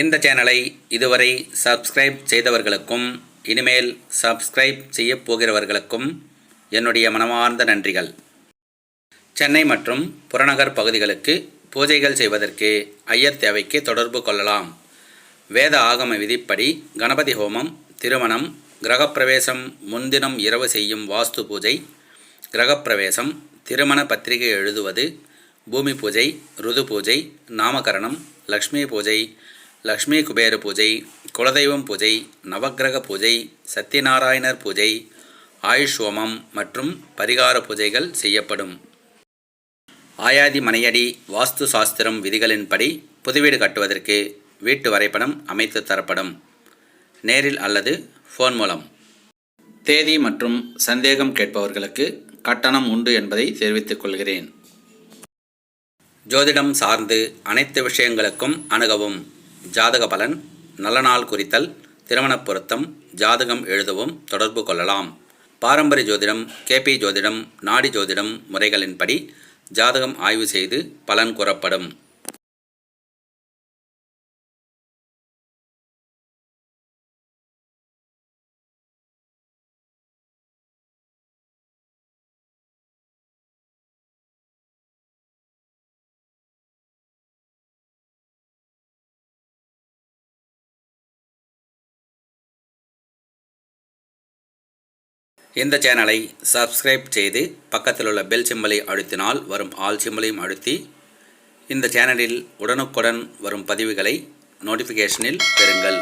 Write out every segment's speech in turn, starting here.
இந்த சேனலை இதுவரை சப்ஸ்கிரைப் செய்தவர்களுக்கும் இனிமேல் சப்ஸ்கிரைப் செய்யப் போகிறவர்களுக்கும் என்னுடைய மனமார்ந்த நன்றிகள். சென்னை மற்றும் புறநகர் பகுதிகளுக்கு பூஜைகள் செய்வதற்கு ஐயர் தேவைக்கு தொடர்பு கொள்ளலாம். வேத ஆகம விதிப்படி கணபதி ஹோமம் திருமணம் கிரகப்பிரவேசம் முன்தினம் இரவு செய்யும் வாஸ்து பூஜை கிரகப்பிரவேசம் திருமண பத்திரிகை எழுதுவது பூமி பூஜை ருது பூஜை நாமகரணம் லக்ஷ்மி பூஜை லக்ஷ்மி குபேர பூஜை குலதெய்வம் பூஜை நவக்கிரக பூஜை சத்யநாராயணர் பூஜை ஆயுஷ் ஹோமம் மற்றும் பரிகார பூஜைகள் செய்யப்படும். ஆயாதி மனையடி வாஸ்து சாஸ்திரம் விதிகளின்படி புதுவீடு கட்டுவதற்கு வீட்டு வரைபடம் அமைத்து தரப்படும். நேரில் அல்லது ஃபோன் மூலம். தேதி மற்றும் சந்தேகம் கேட்பவர்களுக்கு கட்டணம் உண்டு என்பதை தெரிவித்துக் கொள்கிறேன். ஜோதிடம் சார்ந்து அனைத்து விஷயங்களுக்கும் அணுகவும். ஜாதக பலன் நல்ல நாள் குறித்தல் திருமணப் பொருத்தம் ஜாதகம் எழுதவும் தொடர்பு கொள்ளலாம். பாரம்பரிய ஜோதிடம் கேபி ஜோதிடம் நாடி ஜோதிடம் முறைகளின்படி ஜாதகம் ஆய்வு செய்து பலன் கூறப்படும். இந்த சேனலை சப்ஸ்கிரைப் செய்து பக்கத்தில் உள்ள பெல் சிம்பலை அழுத்தினால் வரும் ஆல் சிம்பலையும் அழுத்தி இந்த சேனலில் உடனுக்குடன் வரும் பதிவுகளை நோட்டிஃபிகேஷனில் பெறுங்கள்.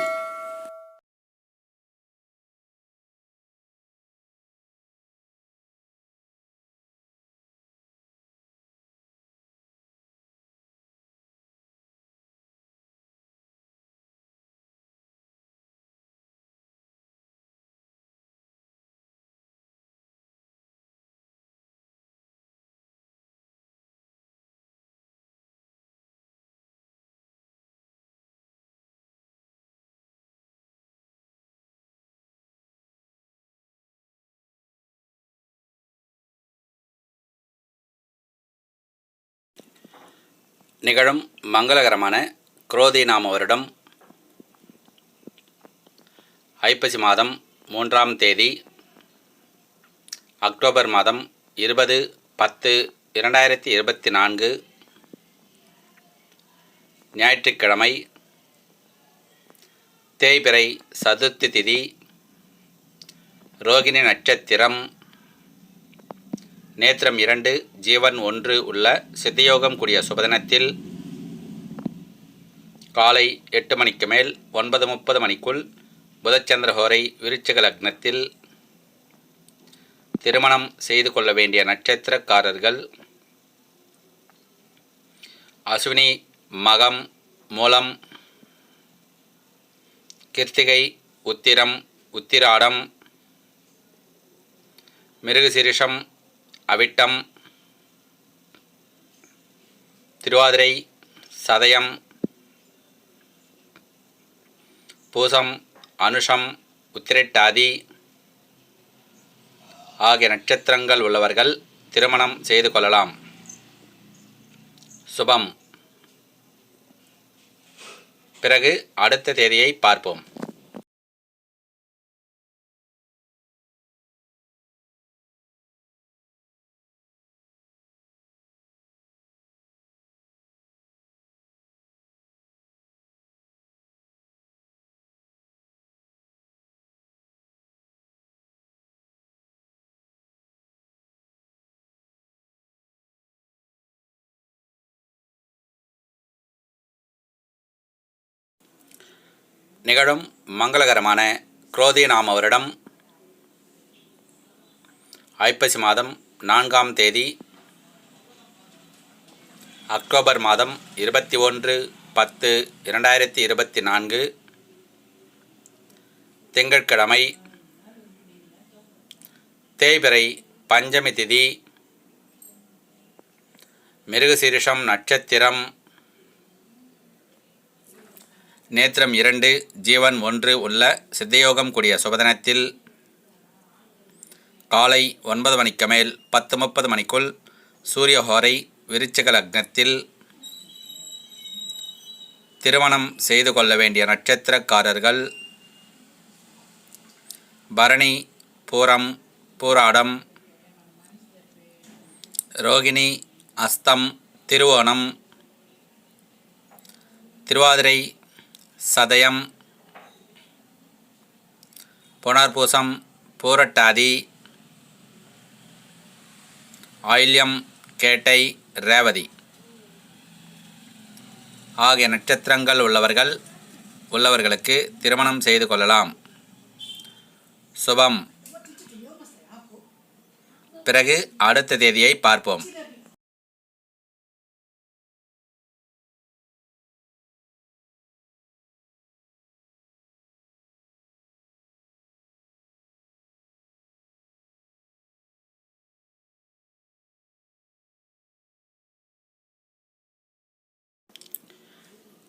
நிகழும் மங்களகரமான குரோதி நாம வருடம் ஐப்பசி மாதம் மூன்றாம் தேதி அக்டோபர் மாதம் இருபது பத்து இரண்டாயிரத்தி இருபத்தி நான்கு ஞாயிற்றுக்கிழமை தேய்பிறை சதுர்த்தி திதி ரோகிணி நட்சத்திரம் நேத்திரம் இரண்டு ஜீவன் ஒன்று உள்ள சித்தயோகம் கூடிய சுபதினத்தில் காலை எட்டு மணிக்கு மேல் ஒன்பது முப்பது மணிக்குள் புதச்சந்திரஹோரை விருச்சிக லக்னத்தில் திருமணம் செய்து கொள்ள வேண்டிய நட்சத்திரக்காரர்கள் அஸ்வினி மகம் மூலம் கிருத்திகை உத்திரம் உத்திராடம் மிருகசிரிஷம் அவிட்டம் திருவாதிரை சதயம் பூசம் அனுஷம் உத்திரட்டாதி ஆகிய நட்சத்திரங்கள் உள்ளவர்கள் திருமணம் செய்து கொள்ளலாம். சுபம். பிறகு அடுத்த தேதியை பார்ப்போம். நிகழும் மங்களகரமான குரோதி நாம வருடம் ஐப்பசி மாதம் நான்காம் தேதி அக்டோபர் மாதம் இருபத்தி ஒன்று பத்து இரண்டாயிரத்தி இருபத்தி நான்கு திங்கட்கிழமை தேய்பிறை பஞ்சமி திதி மிருகசீரிஷம் நட்சத்திரம் நேத்திரம் இரண்டு ஜீவன் ஒன்று உள்ள சித்தயோகம் கூடிய சுபதனத்தில் காலை ஒன்பது மணிக்கு மேல் பத்து முப்பது மணிக்குள் சூரியஹோரை விருச்சிக லக்னத்தில் திருமணம் செய்து கொள்ள வேண்டிய நட்சத்திரக்காரர்கள் பரணி பூரம் பூராடம் ரோகிணி அஸ்தம் திருவோணம் திருவாதிரை சதயம் புனர்பூசம் பூரட்டாதி ஆயில்யம் கேட்டை ரேவதி. ஆகிய நட்சத்திரங்கள் உள்ளவர்கள் உள்ளவர்களுக்கு திருமணம் செய்து கொள்ளலாம். சுபம். பிறகு அடுத்த தேதியை பார்ப்போம்.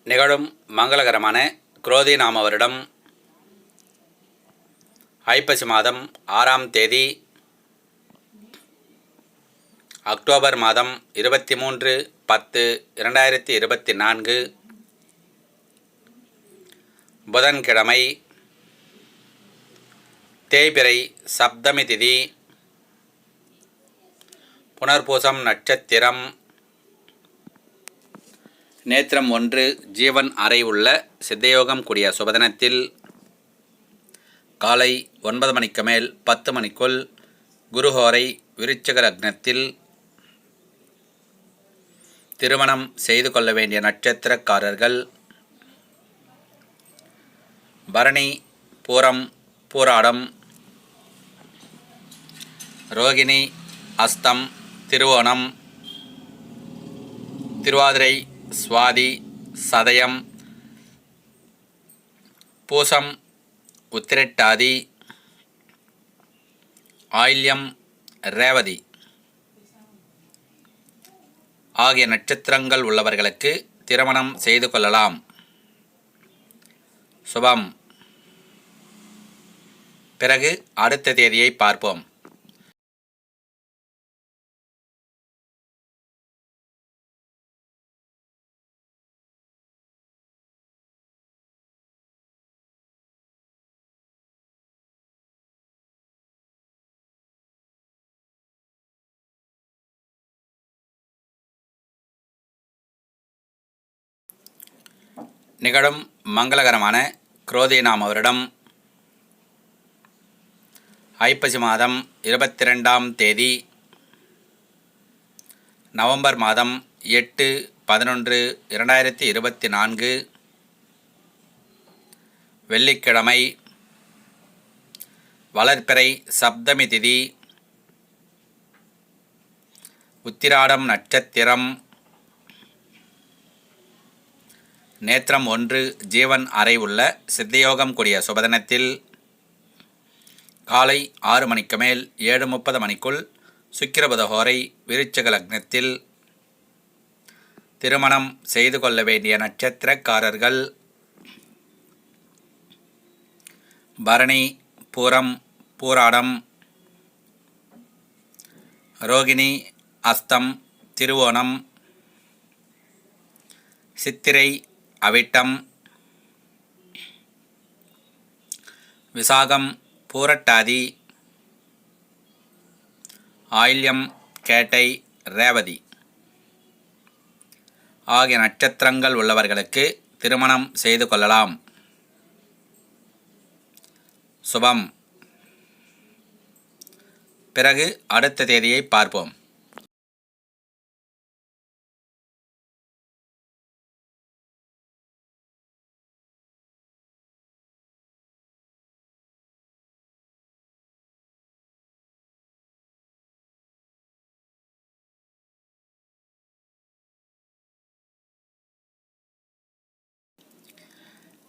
நிகழும் மங்களகரமான குரோதி நாம வருடம் ஐப்பசி மாதம் ஆறாம் தேதி அக்டோபர் மாதம் இருபத்தி மூன்று பத்து இரண்டாயிரத்தி இருபத்தி நான்கு புதன்கிழமை தேய்பிறை சப்தமி திதி புனர்பூசம் நட்சத்திரம் நேத்திரம் ஒன்று ஜீவன் அறை உள்ள சித்தயோகம் கூடிய சுபதினத்தில் காலை ஒன்பது மணிக்கு மேல் பத்து மணிக்குள் குருஹோரை விருச்சக லக்னத்தில் திருமணம் செய்து கொள்ள வேண்டிய நட்சத்திரக்காரர்கள் பரணி பூரம் பூராடம் ரோகிணி அஸ்தம் திருவோணம் திருவாதிரை சுவாதி சதயம் பூசம் உத்திரட்டாதி ஆயில்யம் ரேவதி ஆகிய நட்சத்திரங்கள் உள்ளவர்களுக்கு திருமணம் செய்து கொள்ளலாம். சுபம். பிறகு அடுத்த தேதியை பார்ப்போம். நிகழும் மங்களகரமான குரோதி நாம வருடம் ஐப்பசி மாதம் இருபத்தி ரெண்டாம் தேதி நவம்பர் மாதம் எட்டு பதினொன்று இரண்டாயிரத்தி இருபத்தி நான்கு வெள்ளிக்கிழமை வளர்ப்பிறை சப்தமி திதி உத்திராடம் நட்சத்திரம் நேத்திரம் ஒன்று ஜீவன் அறை உள்ள சித்தயோகம் கூடிய சுபதனத்தில் காலை ஆறு மணிக்கு மேல் ஏழு முப்பது மணிக்குள் சுக்கிரபதஹோரை விருச்சக லக்னத்தில் திருமணம் செய்து கொள்ள வேண்டிய நட்சத்திரக்காரர்கள் பரணி பூரம் பூராடம் ரோகிணி அஸ்தம் திருவோணம் சித்திரை அவிட்டம். விசாகம் பூரட்டாதி. ஆயில்யம் கேட்டை ரேவதி. ஆகிய நட்சத்திரங்கள் உள்ளவர்களுக்கு திருமணம் செய்து கொள்ளலாம். சுபம். பிறகு அடுத்த தேதியை பார்ப்போம்.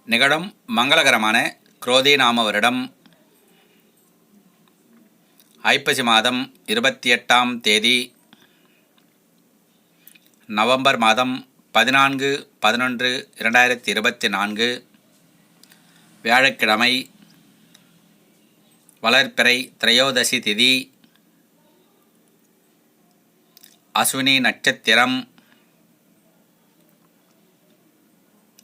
நிகழும் மங்களகரமான குரோதி நாம வருடம். ஐப்பசி மாதம் இருபத்தி எட்டாம் தேதி. நவம்பர் மாதம் பதினான்கு பதினொன்று இரண்டாயிரத்தி இருபத்தி நான்கு வியாழக்கிழமை வளர்ப்பிறை திரையோதசி திதி. அஸ்வினி நட்சத்திரம்.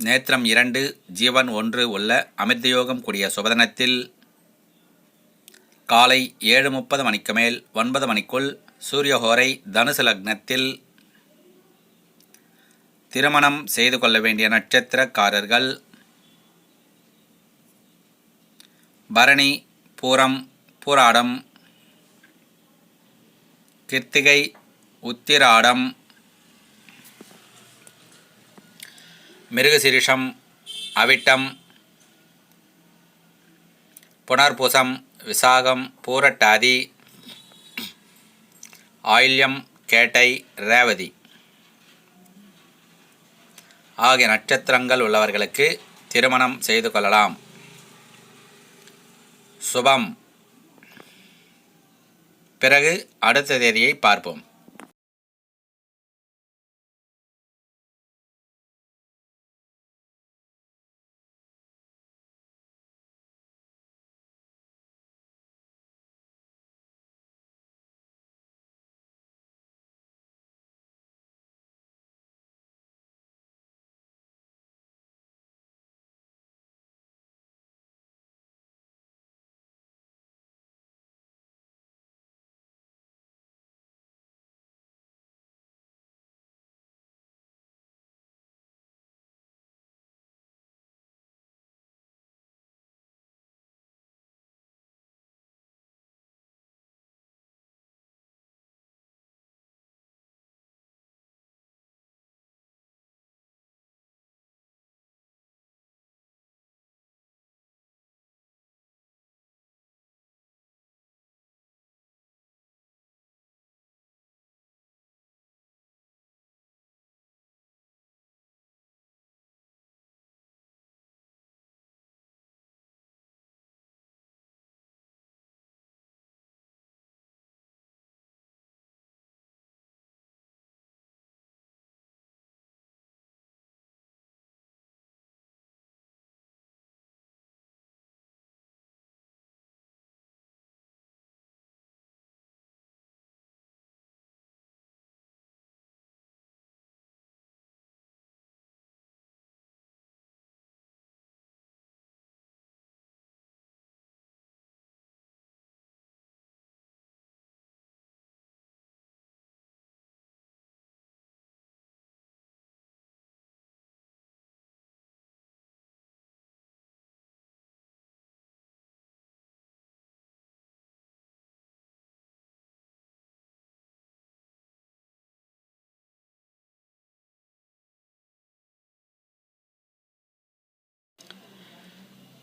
நேத்திரம் இரண்டு ஜீவன் ஒன்று உள்ள அமிர்தயோகம் கூடிய சுபதனத்தில் காலை ஏழு முப்பது மணிக்கு மேல் ஒன்பது மணிக்குள் சூரியஹோரை தனுசு லக்னத்தில் திருமணம் செய்து கொள்ள வேண்டிய நட்சத்திரக்காரர்கள் பரணி பூரம் பூராடம் கிருத்திகை உத்திராடம் மிருகசிரிஷம் அவிட்டம் புனர்பூசம் விசாகம் பூரட்டாதி ஆயில்யம் கேட்டை ரேவதி. ஆகிய நட்சத்திரங்கள் உள்ளவர்களுக்கு திருமணம் செய்து கொள்ளலாம். சுபம். பிறகு அடுத்த தேதியை பார்ப்போம்.